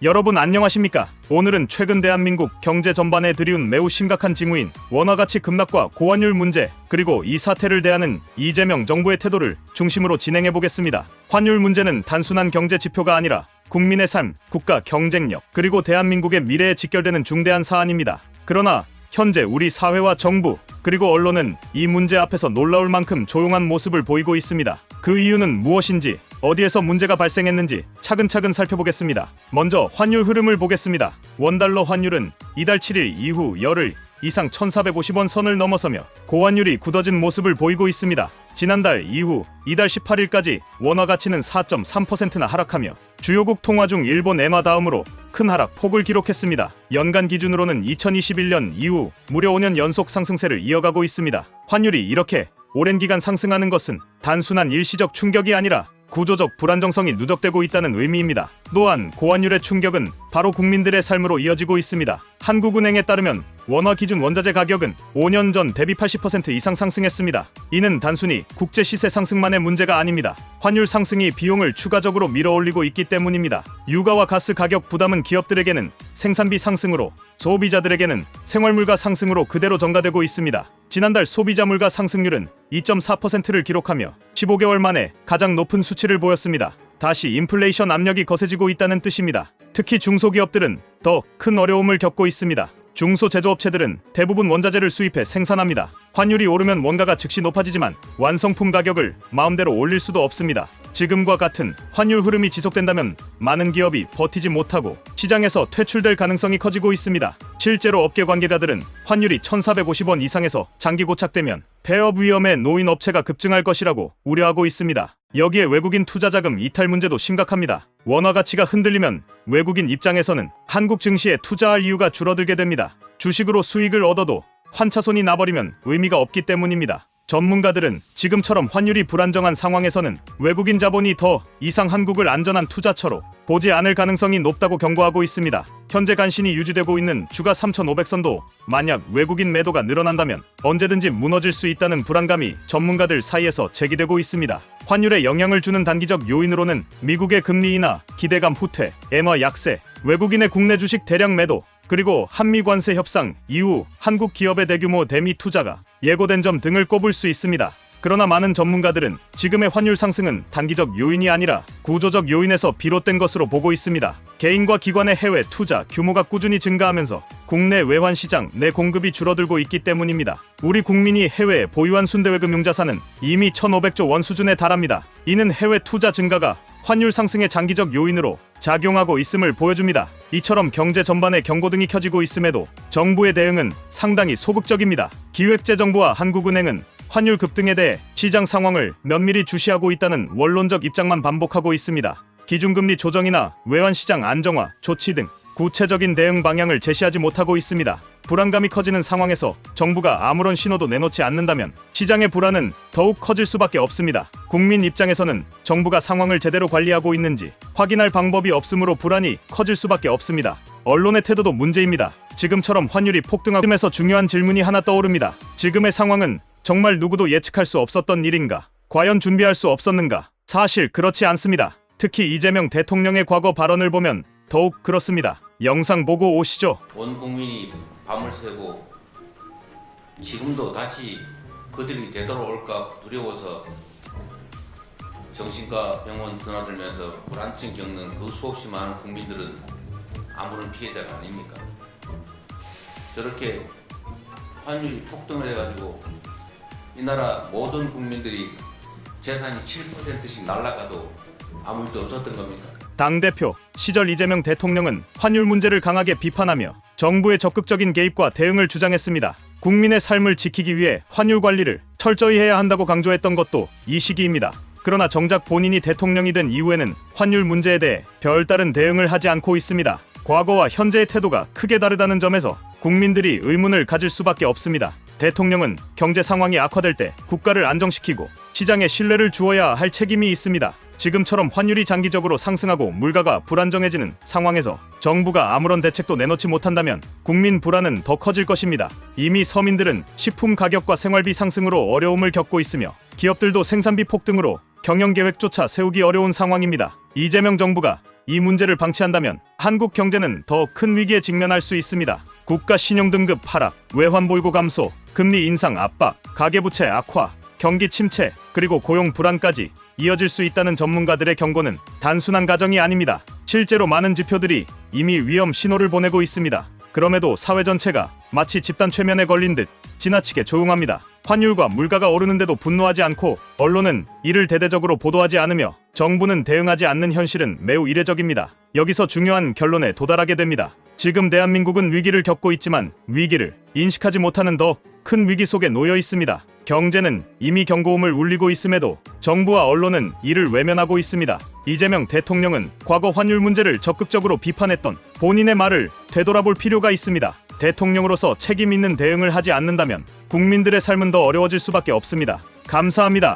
여러분 안녕하십니까? 오늘은 최근 대한민국 경제 전반에 들이운 매우 심각한 징후인 원화 가치 급락과 고환율 문제, 그리고 이 사태를 대하는 이재명 정부의 태도를 중심으로 진행해 보겠습니다. 환율 문제는 단순한 경제 지표가 아니라 국민의 삶, 국가 경쟁력, 그리고 대한민국의 미래에 직결되는 중대한 사안입니다. 그러나 현재 우리 사회와 정부 그리고 언론은 이 문제 앞에서 놀라울 만큼 조용한 모습을 보이고 있습니다. 그 이유는 무엇인지 어디에서 문제가 발생했는지 차근차근 살펴보겠습니다. 먼저 환율 흐름을 보겠습니다. 원달러 환율은 이달 7일 이후 열흘 이상 1450원 선을 넘어서며 고환율이 굳어진 모습을 보이고 있습니다. 지난달 이후 이달 18일까지 원화 가치는 4.3%나 하락하며 주요국 통화 중 일본 엔화 다음으로 큰 하락 폭을 기록했습니다. 연간 기준으로는 2021년 이후 무려 5년 연속 상승세를 이어가고 있습니다. 환율이 이렇게 오랜 기간 상승하는 것은 단순한 일시적 충격이 아니라 구조적 불안정성이 누적되고 있다는 의미입니다. 또한 고환율의 충격은 바로 국민들의 삶으로 이어지고 있습니다. 한국은행에 따르면 원화 기준 원자재 가격은 5년 전 대비 80% 이상 상승했습니다. 이는 단순히 국제 시세 상승만의 문제가 아닙니다. 환율 상승이 비용을 추가적으로 밀어올리고 있기 때문입니다. 유가와 가스 가격 부담은 기업들에게는 생산비 상승으로 소비자들에게는 생활물가 상승으로 그대로 전가되고 있습니다. 지난달 소비자 물가 상승률은 2.4%를 기록하며 15개월 만에 가장 높은 수치를 보였습니다. 다시 인플레이션 압력이 거세지고 있다는 뜻입니다. 특히 중소기업들은 더 큰 어려움을 겪고 있습니다. 중소제조업체들은 대부분 원자재를 수입해 생산합니다. 환율이 오르면 원가가 즉시 높아지지만 완성품 가격을 마음대로 올릴 수도 없습니다. 지금과 같은 환율 흐름이 지속된다면 많은 기업이 버티지 못하고 시장에서 퇴출될 가능성이 커지고 있습니다. 실제로 업계 관계자들은 환율이 1,450원 이상에서 장기 고착되면 폐업 위험에 놓인 업체가 급증할 것이라고 우려하고 있습니다. 여기에 외국인 투자 자금 이탈 문제도 심각합니다. 원화 가치가 흔들리면 외국인 입장에서는 한국 증시에 투자할 이유가 줄어들게 됩니다. 주식으로 수익을 얻어도 환차손이 나버리면 의미가 없기 때문입니다. 전문가들은 지금처럼 환율이 불안정한 상황에서는 외국인 자본이 더 이상 한국을 안전한 투자처로 보지 않을 가능성이 높다고 경고하고 있습니다. 현재 간신히 유지되고 있는 주가 3,500선도 만약 외국인 매도가 늘어난다면 언제든지 무너질 수 있다는 불안감이 전문가들 사이에서 제기되고 있습니다. 환율에 영향을 주는 단기적 요인으로는 미국의 금리 인하, 기대감 후퇴, 엔화 약세, 외국인의 국내 주식 대량 매도, 그리고 한미 관세 협상 이후 한국 기업의 대규모 대미 투자가 예고된 점 등을 꼽을 수 있습니다. 그러나 많은 전문가들은 지금의 환율 상승은 단기적 요인이 아니라 구조적 요인에서 비롯된 것으로 보고 있습니다. 개인과 기관의 해외 투자 규모가 꾸준히 증가하면서 국내 외환 시장 내 공급이 줄어들고 있기 때문입니다. 우리 국민이 해외에 보유한 순대외 금융 자산은 이미 1,500조 원 수준에 달합니다. 이는 해외 투자 증가가 환율 상승의 장기적 요인으로 작용하고 있음을 보여줍니다. 이처럼 경제 전반에 경고등이 켜지고 있음에도 정부의 대응은 상당히 소극적입니다. 기획재정부와 한국은행은 환율 급등에 대해 시장 상황을 면밀히 주시하고 있다는 원론적 입장만 반복하고 있습니다. 기준금리 조정이나 외환시장 안정화, 조치 등 구체적인 대응 방향을 제시하지 못하고 있습니다. 불안감이 커지는 상황에서 정부가 아무런 신호도 내놓지 않는다면 시장의 불안은 더욱 커질 수밖에 없습니다. 국민 입장에서는 정부가 상황을 제대로 관리하고 있는지 확인할 방법이 없으므로 불안이 커질 수밖에 없습니다. 언론의 태도도 문제입니다. 지금처럼 환율이 폭등하면서 중요한 질문이 하나 떠오릅니다. 지금의 상황은 정말 누구도 예측할 수 없었던 일인가? 과연 준비할 수 없었는가? 사실 그렇지 않습니다. 특히 이재명 대통령의 과거 발언을 보면 더욱 그렇습니다. 영상 보고 오시죠. 온 국민이 밤을 새고 지금도 다시 그들이 되돌아올까 두려워서 정신과 병원 드나들면서 불안증 겪는 그 수없이 많은 국민들은 아무런 피해자가 아닙니까? 저렇게 환율이 폭등을 해가지고 이 나라 모든 국민들이 재산이 7%씩 날아가도 아무 일도 없었던 겁니까? 당대표 시절 이재명 대통령은 환율 문제를 강하게 비판하며 정부의 적극적인 개입과 대응을 주장했습니다. 국민의 삶을 지키기 위해 환율 관리를 철저히 해야 한다고 강조했던 것도 이 시기입니다. 그러나 정작 본인이 대통령이 된 이후에는 환율 문제에 대해 별다른 대응을 하지 않고 있습니다. 과거와 현재의 태도가 크게 다르다는 점에서 국민들이 의문을 가질 수밖에 없습니다. 대통령은 경제 상황이 악화될 때 국가를 안정시키고 시장에 신뢰를 주어야 할 책임이 있습니다. 지금처럼 환율이 장기적으로 상승하고 물가가 불안정해지는 상황에서 정부가 아무런 대책도 내놓지 못한다면 국민 불안은 더 커질 것입니다. 이미 서민들은 식품 가격과 생활비 상승으로 어려움을 겪고 있으며 기업들도 생산비 폭등으로 경영 계획조차 세우기 어려운 상황입니다. 이재명 정부가 이 문제를 방치한다면 한국 경제는 더 큰 위기에 직면할 수 있습니다. 국가 신용 등급 하락, 외환 보유고 감소, 금리 인상 압박, 가계부채 악화, 경기 침체, 그리고 고용 불안까지 이어질 수 있다는 전문가들의 경고는 단순한 가정이 아닙니다. 실제로 많은 지표들이 이미 위험 신호를 보내고 있습니다. 그럼에도 사회 전체가 마치 집단 최면에 걸린 듯 지나치게 조용합니다. 환율과 물가가 오르는데도 분노하지 않고 언론은 이를 대대적으로 보도하지 않으며 정부는 대응하지 않는 현실은 매우 이례적입니다. 여기서 중요한 결론에 도달하게 됩니다. 지금 대한민국은 위기를 겪고 있지만 위기를 인식하지 못하는 더 큰 위기 속에 놓여 있습니다. 경제는 이미 경고음을 울리고 있음에도 정부와 언론은 이를 외면하고 있습니다. 이재명 대통령은 과거 환율 문제를 적극적으로 비판했던 본인의 말을 되돌아볼 필요가 있습니다. 대통령으로서 책임 있는 대응을 하지 않는다면 국민들의 삶은 더 어려워질 수밖에 없습니다. 감사합니다.